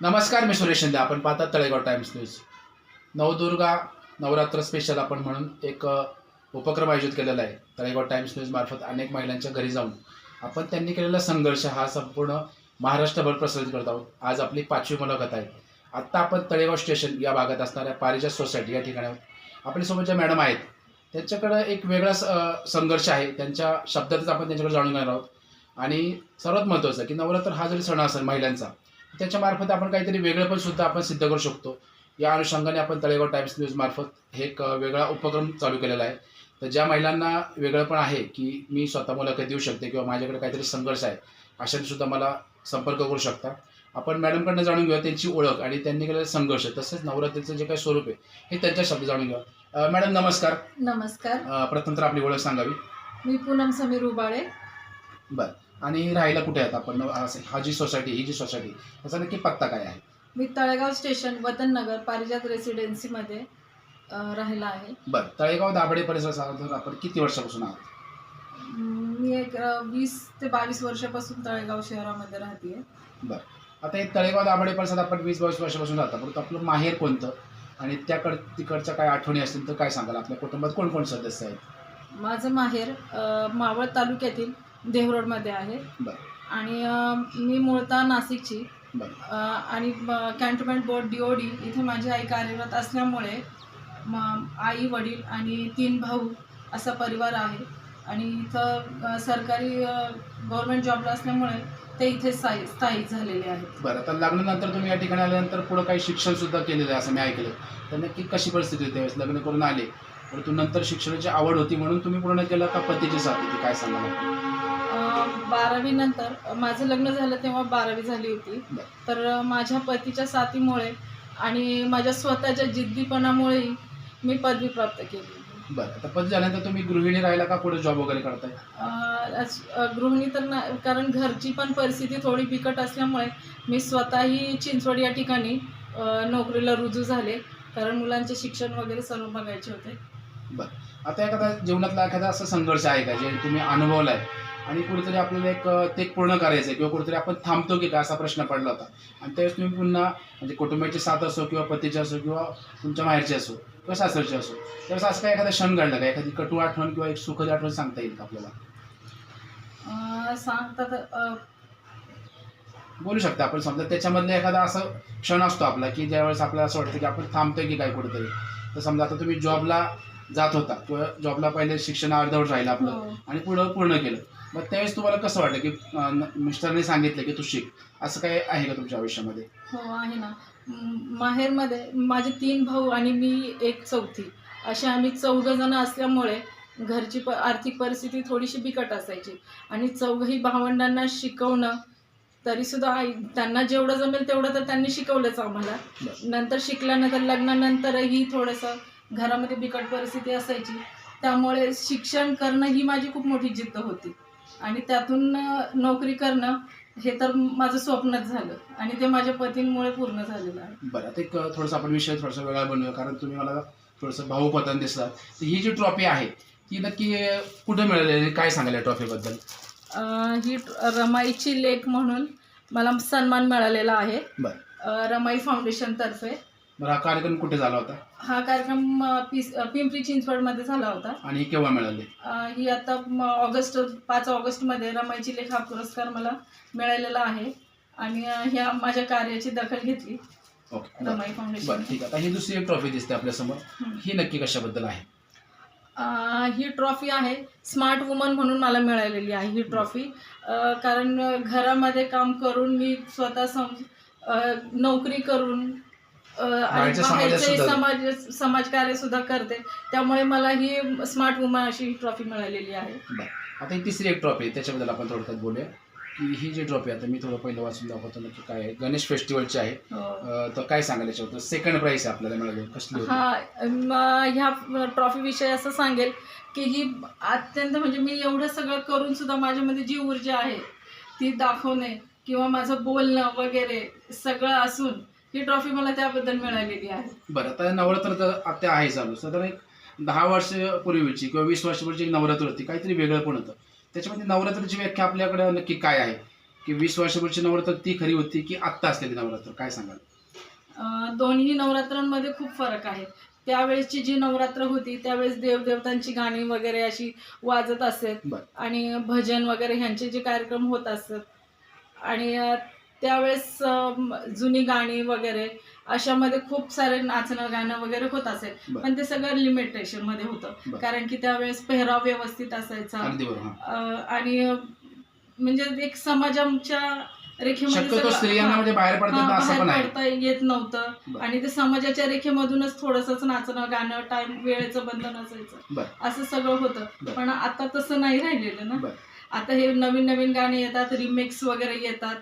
नमस्कार मी सुरेश शिंदे. आपण पाहतात Talegaon times news. Navdurga Navratra special आपण म्हणून एक उपक्रम आयोजित केलेला आहे. तळेगाव टाइम्स न्यूज मार्फत अनेक महिलांच्या घरी जाऊन आपण त्यांनी केलेला संघर्ष हा संपूर्ण महाराष्ट्रभर प्रसारित करत आहोत. आज आपली पाचवी मुलाखत आहे. आत्ता आपण तळेगाव स्टेशन या भागात असणाऱ्या पारिजात सोसायटी या ठिकाणी आहोत. आपल्यासोबत ज्या मॅडम आहेत. त्यांच्याकडं एक वेगळाच संघर्ष आहे. त्यांच्या शब्दातच आपण त्यांच्याकडे जाणून घेणार आहोत. आणि सर्वात महत्त्वाचं की नवरात्र हा जरी सण असेल महिलांचा त्याच्यामार्फत आपण काहीतरी वेगळं पण सुद्धा आपण सिद्ध करू शकतो. या अनुषंगाने आपण तळेगाव टाइम्स न्यूज मार्फत हे एक वेगळा उपक्रम चालू केलेला आहे. तर ज्या महिलांना वेगळं पण आहे की मी स्वतः मुलाखत देऊ शकते किंवा माझ्याकडे काहीतरी संघर्ष आहे अशाने सुद्धा मला संपर्क करू शकता. आपण मॅडमकडनं जाणून घेऊया त्यांची ओळख आणि त्यांनी केलेला संघर्ष तसेच नवरात्रीचं जे काही स्वरूप आहे हे त्यांच्या शब्द जाणून घेऊया. अ, मॅडम नमस्कार. नमस्कार. प्रथम तर आपली ओळख सांगावी. मी पूनम समीर उबाळे. बरं. आणि राहायला कुठे आहेत आपण? अ, हा जी सोसायटी ही जी सोसायटी त्याचा नक्की पत्ता काय आहे? मी तळेगाव स्टेशन वतन नगर पारिजात रेसिडेन्सीमध्ये अ, राहिला आहे. बरं तळेगाव दाभडे परिसरात आपण किती वर्षापासून आहात? अं, मी एक अ, वीस ते बावीस वर्षापासून तळेगाव शहरामध्ये राहते आता हे तळेगाव दाभडे परिसरात आपण वीस बावीस वर्षापासून राहता. परंतु आपलं माहेर कोणतं? आणि त्याकड तिकडच्या काय आठवणी असतील तर काय सांगाल? आपल्या कुटुंबात कोण कोण सदस्य आहेत? माझं माहेर अ, मावळ तालुक्यातील देवरोडमध्ये आहे. बरं. आणि अ, मी मूळतः नाशिकची. बरं. अ, आणि cantonment board D O D इथे माझी आई कार्यरत असल्यामुळे म- आई वडील आणि तीन भाऊ असा परिवार आहे. आणि इथं अ, सरकारी गव्हर्मेंट जॉबला असल्यामुळे ते इथे स्थायी स्थायिक झालेले आहेत. बरं आता लग्नानंतर तुम्ही या ठिकाणी आल्यानंतर पुढं काही शिक्षण सुद्धा केलेलं आहे असं मी ऐकलं. तर नक्की कशी परिस्थिती होती त्यावेळेस? लग्न करून आले. परंतु नंतर शिक्षणाची आवड होती म्हणून तुम्ही पूर्ण केलं का पतीची साथ होती? काय सांगाल? आपण? बारावी नंतर माझं लग्न झालं तेव्हा बारावी झाली होती. तर माझ्या पतीच्या साथीमुळे आणि माझ्या स्वतःच्या जिद्दीपणामुळेही मी पदवी प्राप्त केली बरं आता पती झाल्यानंतर तुम्ही गृहिणी राहिला का पुढे जॉब वगैरे करताय गृहिणी तर ना कारण घरची पण परिस्थिती थोडी बिकट असल्यामुळे मी स्वतःही चिंचवड या ठिकाणी नोकरीला रुजू झाले कारण मुलांचे शिक्षण वगैरे सर्व बघायचे होते आता एखादा जीवनातला एखादा असा संघर्ष आहे का जे तुम्ही अनुभवलाय? आणि कुठेतरी आपल्याला एक ते पूर्ण करायचं आहे किंवा कुठेतरी आपण थांबतो की का असा प्रश्न पडला होता. आणि त्यावेळेस तुम्ही पुन्हा म्हणजे कुटुंबाची साथ असो किंवा पतीची असो किंवा तुमच्या माहेरची असो किंवा सासरची असो त्यावेळेस असं काय एखादा क्षण घडला का? एखादी कटू आठवण किंवा एक सुखद आठवण सांगता येईल का आपल्याला? सांगतात बोलू शकता आपण समजा. त्याच्यामधलं एखादा असा क्षण असतो आपला की ज्यावेळेस आपल्याला असं वाटतं की आपण थांबतोय की काय कुठेतरी. तर समजा आता तुम्ही जॉबला जात होता. किंवा जॉबला पहिले शिक्षण अर्धवट राहिलं आपलं हो. आणि पुढं पूर्ण केलं. मग त्यावेळेस तुम्हाला कसं वाटलं की मिस्टरने सांगितलं की तू शिक. असं काय आहे का तुमच्या आयुष्यामध्ये? हो आहे ना. माहेरमध्ये माझे तीन भाऊ आणि मी एक चौथी. असे आम्ही चौघ जण असल्यामुळे घरची प आर्थिक परिस्थिती थोडीशी बिकट असायची. आणि चौघही भावंडांना शिकवणं तरीसुद्धा आई त्यांना जेवढं जमेल तेवढं तर त्यांनी शिकवलंच आम्हाला. नंतर शिकल्यानंतर लग्नानंतरही थोडंसं घरामध्ये बिकट परिस्थिती असायची. त्यामुळे शिक्षण करणं ही माझी खूप मोठी जिद्द होती. आणि त्यातून नोकरी करणं हे तर माझं स्वप्नच झालं. आणि ते माझ्या पतींमुळे पूर्ण झालेलं आहे. बरं आता एक थोडंसं आपण विषय थोडासा वेगळा बनवूया. कारण तुम्ही मला थोडंसं भाऊक होताना दिसतात तर ही जी ट्रॉफी आहे ती नक्की कुठं मिळालेली? काय सांगाल या ट्रॉफीबद्दल ही रमाईची लेख म्हणून मला सन्मान मिळालेला आहे. रमाई फाउंडेशनतर्फे बरं हा कार्यक्रम कुठे झाला होता? हा कार्यक्रम अ, पिस अ, पिंपरी चिंचवडमध्ये झाला होता. आणि केव्हा मिळाले? अ, ही आता म, ऑगस्ट पाच ऑगस्टमध्ये रमाईची लेख हा पुरस्कार मला मिळालेला आहे. आणि अ, ह्या माझ्या कार्याची दखल घेतली ओके बरं. रमाई फाउंडेशन. बरं ठीक आहे. आता ही दुसरी एक ट्रॉफी दिसते आपल्यासमोर. हं. ही नक्की कशाबद्दल आहे? ही ट्रॉफी आहे स्मार्ट वुमन म्हणून मला मिळालेली आहे ही ट्रॉफी. अ, कारण अ, घरामध्ये काम करून मी स्वतः सम अ, नोकरी करून आणि बाहेरचे समाज समाजकार्य सुद्धा करते. त्यामुळे मला ही स्मार्ट वुमन अशी ट्रॉफी मिळालेली आहे. आता ही तिसरी एक ट्रॉफी आहे. त्याच्याबद्दल आपण थोडक्यात बोलूया. की ही जी ट्रॉफी आता मी थोडं पहिलं वाचून दाखवतो नक्की काय आहे. गणेश फेस्टिवलची आहे. हो. तर काय सांगाल याच्याबद्दल सेकंड प्राईज आपल्याला मिळाली. कसली हा ह्या ट्रॉफी विषयी असं सांगेल की ही अत्यंत म्हणजे मी एवढं सगळं करून सुद्धा माझ्यामध्ये जी ऊर्जा आहे ती दाखवणे किंवा माझं बोलणं वगैरे सगळं असून ही ट्रॉफी मला त्याबद्दल मिळालेली आहे. बरं आता नवरात्र तर आता आहे चालू. साधारण एक दहा वर्षापूर्वीची किंवा वीस वर्षापूर्वीची एक नवरात्र होती. काहीतरी वेगळं पण होतं. त्याच्यामध्ये नवरात्राची व्याख्या आपल्याकडे नक्की काय आहे? की वीस वर्षापूर्वीची नवरात्र ती खरी होती की आत्ता असलेली नवरात्र? काय सांगाल? अं, दोन्ही नवरात्रांमध्ये खूप फरक आहे. त्यावेळेसची जी नवरात्र होती त्यावेळेस देवदेवतांची गाणी वगैरे अशी वाजत असत. बर. आणि भजन वगैरे ह्यांचे जे कार्यक्रम होत असत. आणि अं, त्यावेळेस जुनी गाणी वगैरे अशामध्ये खूप सारे नाचणं गाणं वगैरे होत असेल. पण ते सगळं लिमिटेशनमध्ये होतं. कारण की त्यावेळेस पेहराव व्यवस्थित असायचा आणि म्हणजे एक समाजाच्या रेखेमध्ये स्त्रियांना बाहेर पडता येत नव्हतं. आणि ते समाजाच्या रेखेमधूनच थोडंसंच नाचणं गाणं टाइम वेळेचं बंधन असायचं. असं सगळं होतं. पण आता तसं नाही राहिलेलं ना. आता हे नवीन नवीन गाणी येतात रिमेक्स वगैरे येतात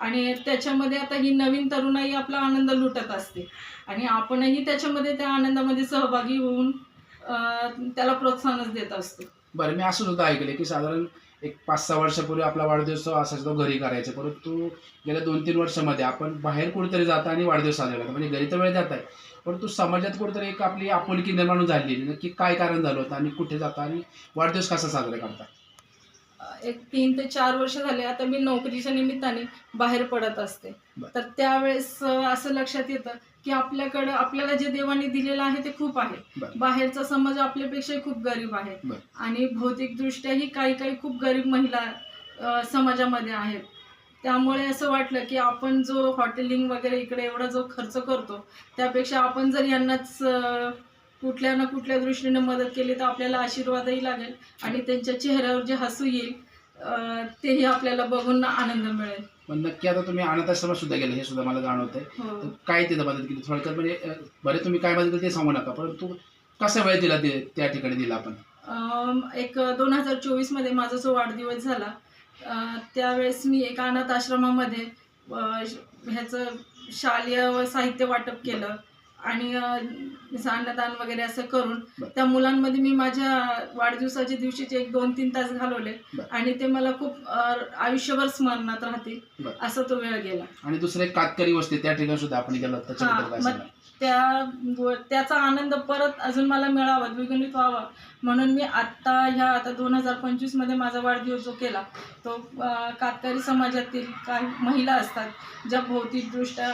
आणि त्याच्यामध्ये आता ही नवीन तरुणाई आपला आनंद लुटत असते. आणि आपणही त्याच्यामध्ये त्या आनंदामध्ये सहभागी होऊन त्याला प्रोत्साहनच देत असतो. बरं मी असं सुद्धा ऐकले की साधारण एक पाच सहा वर्षापूर्वी आपला वाढदिवस जो असायचा तो घरी करायचा. परंतु गेल्या दोन तीन वर्षामध्ये आपण बाहेर कुठेतरी जाता आणि वाढदिवस साजरा करता. म्हणजे घरी तर वेळ जात आहे परंतु समाजात कुठेतरी एक आपली आपुलकी निर्माण झाली नक्की काय कारण झालं होतं आणि कुठे जाता आणि वाढदिवस कसा साजरा करता? एक तीन ते चार वर्ष झाले आता मी नोकरीच्या निमित्ताने बाहेर पडत असते. तर त्यावेळेस असं लक्षात येतं की आपल्याकडं आपल्याला जे देवाने दिलेलं आहे ते खूप आहे. बाहेरचा समाज आपल्यापेक्षा खूप गरीब आहे. आणि भौतिकदृष्ट्याही काही काही खूप गरीब महिला समाजामध्ये आहेत त्यामुळे असं वाटलं की आपण जो हॉटेलिंग वगैरे इकडे एवढा जो खर्च करतो त्यापेक्षा आपण जर यांनाच कुठल्या ना कुठल्या दृष्टीने मदत केली तर आपल्याला आशीर्वादही लागेल आणि त्यांच्या चेहऱ्यावर जे हसू येईल तेही आपल्याला बघून आनंद मिळेल. पण नक्की आता तुम्ही अनाथ आश्रमात सुद्धा गेले हे सुद्धा मला जाणवतंय. हो. तर काय तिथं मदत केली? थोडक्यात म्हणजे बरे तुम्ही काय मदत केली ते सांगू नका परंतु कसा वेळ दिला ते त्या ठिकाणी दिला आपण? एक दोन हजार चोवीसमध्ये माझा जो वाढदिवस झाला त्यावेळेस मी एका अनाथ आश्रमामध्ये ह्याचं शालेय व साहित्य वाटप केलं. आणि अन्नदान वगैरे असं करून. त्या मुलांमध्ये मी माझ्या वाढदिवसाच्या दिवशीचे एक दोन तीन तास घालवले. आणि ते मला खूप आयुष्यभर स्मरणात राहतील. असा तो वेळ गेला आणि दुसरे एक कातकरी वस्ती त्या ठिकाणी सुद्धा आपण गेलो त्याच्याबद्दल त्या व- त्याचा आनंद परत अजून मला मिळावा द्विगुणित व्हावा. म्हणून मी आत्ता ह्या आता दोन हजार पंचवीसमध्ये माझा वाढदिवस जो केला तो कातकरी समाजातील काही महिला असतात ज्या भौतिकदृष्ट्या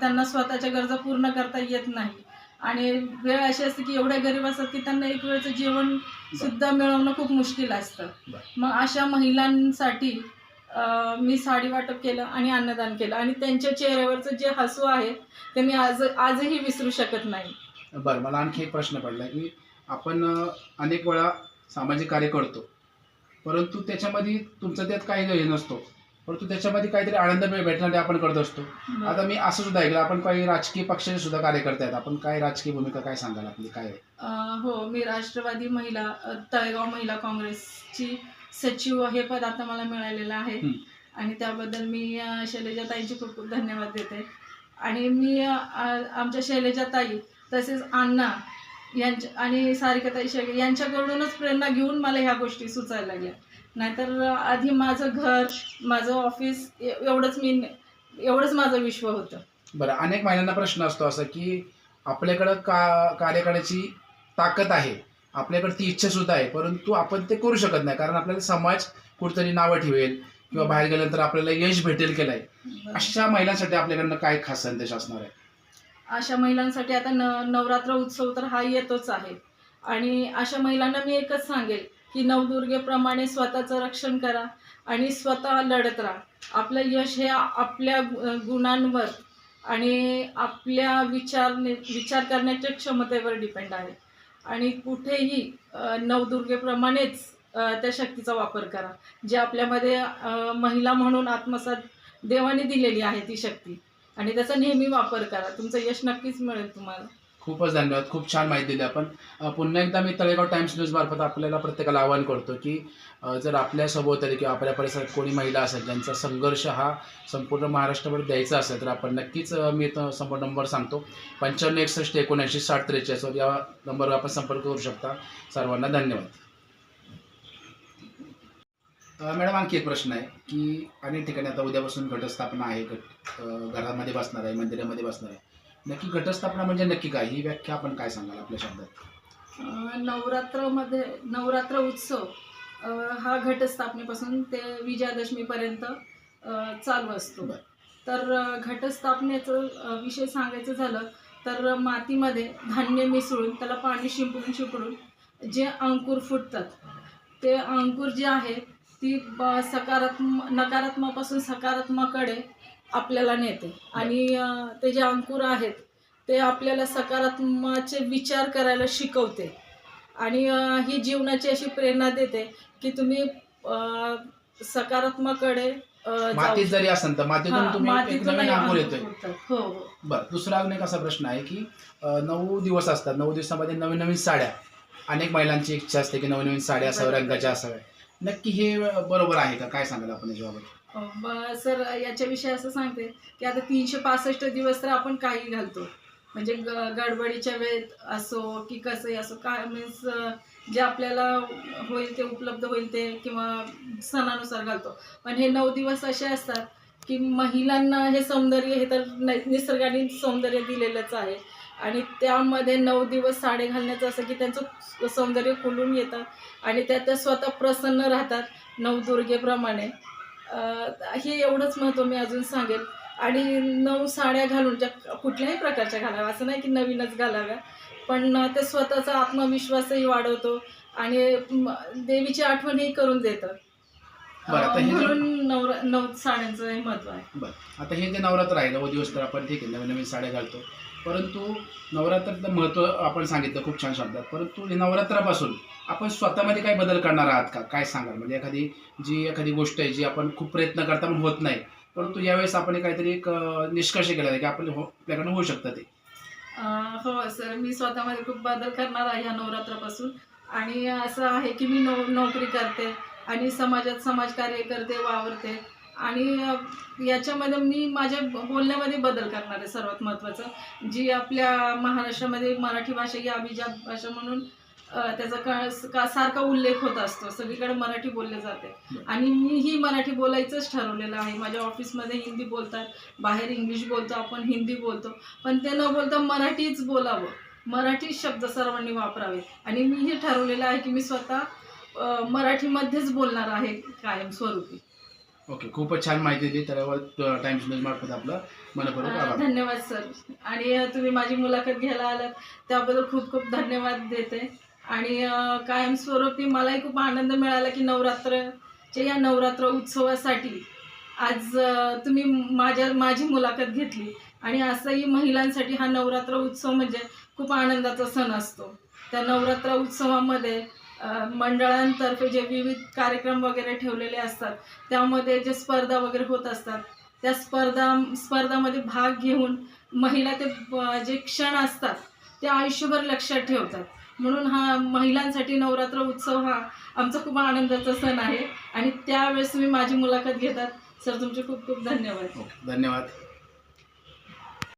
त्यांना स्वतःच्या गरजा पूर्ण करता येत नाही. आणि वेळ अशी असते की एवढ्या गरीब असतात की त्यांना एक वेळचं जेवण सुद्धा मिळवणं खूप मुश्किल असतं. मग अशा महिलांसाठी मी साडी वाटप केलं आणि अन्नदान केलं. आणि त्यांच्या चेहऱ्यावरचं जे हसू आहे ते मी आज आजही विसरू शकत नाही. बरं मला आणखी एक प्रश्न पडला की आपण अनेक वेळा सामाजिक कार्य करतो. परंतु त्याच्यामध्ये तुमचं त्यात काही हे नसतो. परंतु त्याच्यामध्ये काहीतरी आनंद मिळ- भेटण्यासाठी आपण करत असतो. आता मी असं सुद्धा ऐकलं आपण काही राजकीय पक्षाचे सुद्धा कार्यकर्ते आहेत. आपण काय राजकीय भूमिका काय सांगाल आपली? काय? हो मी राष्ट्रवादी महिला तळेगाव महिला काँग्रेसची सचिव हे पद आता मला मिळालेलं आहे. आणि त्याबद्दल मी शैलजाताईंचे खूप खूप धन्यवाद देते. आणि मी आमच्या शैलजाताई तसेच अण्णा यांच्या आणि सारिकाताई शेळके यांच्याकडूनच प्रेरणा घेऊन मला ह्या गोष्टी सुचायला लागल्या. नाहीतर आधी माझं घर माझं ऑफिस एवढंच मी एवढंच माझं विश्व होतं. बरं अनेक महिलांना प्रश्न असतो असा की आपल्याकडं का कार्य करण्याची ताकद आहे. आपल्याकडे ती इच्छा सुद्धा आहे परंतु आपण ते करू शकत नाही. कारण आपल्याला समाज कुठतरी नावं ठेवेल किंवा बाहेर गेल्यानंतर आपल्याला यश भेटेल केलं आहे अशा महिलांसाठी आपल्याकडनं काय खास संदेश असणार आहे? अशा महिलांसाठी आता न नवरात्र उत्सव तर हा येतोच आहे. आणि अशा महिलांना मी एकच सांगेल की नवदुर्गेप्रमाणे स्वतःचं रक्षण करा आणि स्वतः लढत राहा. आपलं यश हे आपल्या गुणांवर आणि आपल्या विचार विचार करण्याच्या क्षमतेवर डिपेंड आहे. आणि कुठेही नवदुर्गेप्रमाणेच त्या शक्तीचा वापर करा. जे आपल्यामध्ये महिला म्हणून आत्मसात देवाने दिलेली आहे ती शक्ती. आणि त्याचा नेहमी वापर करा. तुमचं यश नक्कीच मिळेल तुम्हाला. खूपच धन्यवाद खूप छान माहिती दिली आपण. पुन्हा एकदा मी तळेगाव टाइम्स न्यूज मार्फत आपल्याला प्रत्येकाला आवाहन करतो की जर आपल्या सभोवताली किंवा आपल्या परिसरात कोणी महिला असेल ज्यांचा संघर्ष हा संपूर्ण महाराष्ट्रावर द्यायचा असेल तर आपण नक्कीच मी इथं संपर्क नंबर सांगतो. पंच्याण्णव एकसष्ट एकोणऐंशी साठ त्रेचाळीस या नंबरवर आपण संपर्क करू शकता. सर्वांना धन्यवाद. मॅडम आणखी एक प्रश्न आहे की अनेक ठिकाणी आता उद्यापासून घटस्थापना आहे घट घरामध्ये बसणार आहे मंदिरामध्ये बसणार आहे. नक्की घटस्थापना म्हणजे नक्की काय? ही व्याख्या आपण काय सांगाल आपल्या शब्दात? नवरात्रमध्ये नवरात्र उत्सव अं, हा घटस्थापनेपासून ते विजयादशमीपर्यंत अ, चालू असतो. बरं. तर अ, घटस्थापनेचं अ, विषय सांगायचं झालं तर मातीमध्ये धान्य मिसळून त्याला पाणी शिंपडून शिंपडून जे अंकुर फुटतात ते अंकुर जे आहे ती ब- सकारात्मक नकारात्मकपासून सकारात्मकडे आपल्याला नेते. आणि ते जे अंकुर आहेत ते आपल्याला सकारात्मकचे विचार करायला शिकवते. आणि ही जीवनाची अशी प्रेरणा देते की तुम्ही जाऊ मातीत जरी असेल तर मातीतून तुम्ही एक मातीतूनही नवीन अंकुर येतोय. हो हो. बरं दुसरा अजून एक असा प्रश्न आहे की नऊ दिवस असतात. नऊ दिवसामध्ये नवीन नवीन साड्या. अनेक महिलांची इच्छा असते की नवीन नवीन साड्या असाव्या. रंगाच्या असाव्या नक्की हे बरोबर आहे का? काय सांगाल आपण याच्याबाबत? सर याच्याविषयी असं सांगते की आता तीनशे पासष्ट दिवस तर आपण काही घालतो. म्हणजे ग गडबडीच्या वेळेत असो की कसंही असो काय मीन्स जे आपल्याला होईल ते उपलब्ध होईल ते किंवा सणानुसार घालतो. पण हे नऊ दिवस असे असतात की महिलांना हे सौंदर्य हे तर निसर्गाने सौंदर्य दिलेलंच आहे. आणि त्यामध्ये नऊ दिवस साडे घालण्याचं असं की त्यांचं सौंदर्य खुलून येतं आणि त्या त्या स्वतः प्रसन्न राहतात नवदुर्गेप्रमाणे हे एवढंच महत्त्व मी अजून सांगेल. आणि नऊ साड्या घालून ज्या कुठल्याही प्रकारच्या घालाव्या असं नाही की नवीनच घालाव्या पण ते स्वतःचा आत्मविश्वासही वाढवतो आणि देवीची आठवणही करून देतं. हे म्हणून नऊ नऊ साड्यांचं हे महत्त्व आहे. बरं आता हे जे नवरात्र आहे नऊ दिवस तर आपण ठीक आहे नवीन नवीन साड्या घालतो. परंतु नवरात्राचं महत्त्व आपण सांगितलं खूप छान शब्दात. परंतु हे नवरात्रापासून आपण स्वतःमध्ये काय बदल करणार आहात का? काय सांगाल? म्हणजे एखादी जी एखादी गोष्ट आहे जी आपण खूप प्रयत्न करता पण होत नाही परंतु यावेळेस आपण काहीतरी एक निष्कर्ष केला आहे की आपण हो आपल्याकडनं होऊ शकतं ते. हो सर मी स्वतःमध्ये खूप बदल करणार आहे ह्या नवरात्रापासून. आणि असं आहे की मी नो नोकरी करते आणि समाजात समाजकार्य करते वावरते. आणि याच्यामध्ये मी माझ्या बोलण्यामध्ये बदल करणार आहे सर्वात महत्त्वाचं. जी आपल्या महाराष्ट्रामध्ये मराठी भाषा ही अभिजात भाषा म्हणून त्याचा सारखा उल्लेख होत असतो. सगळीकडे मराठी बोलले जाते. आणि मीही मराठी बोलायचंच ठरवलेलं आहे. माझ्या ऑफिसमध्ये हिंदी बोलतात. बाहेर इंग्लिश बोलतो आपण हिंदी बोलतो. पण ते न बोलता मराठीच बोलावं. मराठी शब्द सर्वांनी वापरावे. आणि मी हे ठरवलेलं आहे की मी स्वतः मराठीमध्येच बोलणार आहे कायमस्वरूपी. ओके खूपच छान माहिती दिली. तर टाइम्स न्यूज मार्फत आपलं मनपूर्वक धन्यवाद सर आणि तुम्ही माझी मुलाखत घ्यायला आलात. त्याबद्दल खूप खूप धन्यवाद देते. आणि कायमस्वरूपी मलाही खूप आनंद मिळाला की नवरात्रच्या या नवरात्र उत्सवासाठी आज तुम्ही माझ्या माझी मुलाखत घेतली. आणि असंही महिलांसाठी हा नवरात्र उत्सव म्हणजे खूप आनंदाचा सण असतो. त्या नवरात्र उत्सवामध्ये मंडळांतर्फे जे विविध कार्यक्रम वगैरे ठेवलेले असतात त्यामध्ये जे स्पर्धा वगैरे होत असतात त्या स्पर्धा स्पर्धामध्ये भाग घेऊन महिला ते जे क्षण असतात ते आयुष्यभर लक्षात ठेवतात. म्हणून हा महिलांसाठी नवरात्र उत्सव हा आमचा खूप आनंदाचा सण आहे. आणि त्यावेळेस तुम्ही माझी मुलाखत घेतात. सर तुमचे खूप खूप धन्यवाद. धन्यवाद.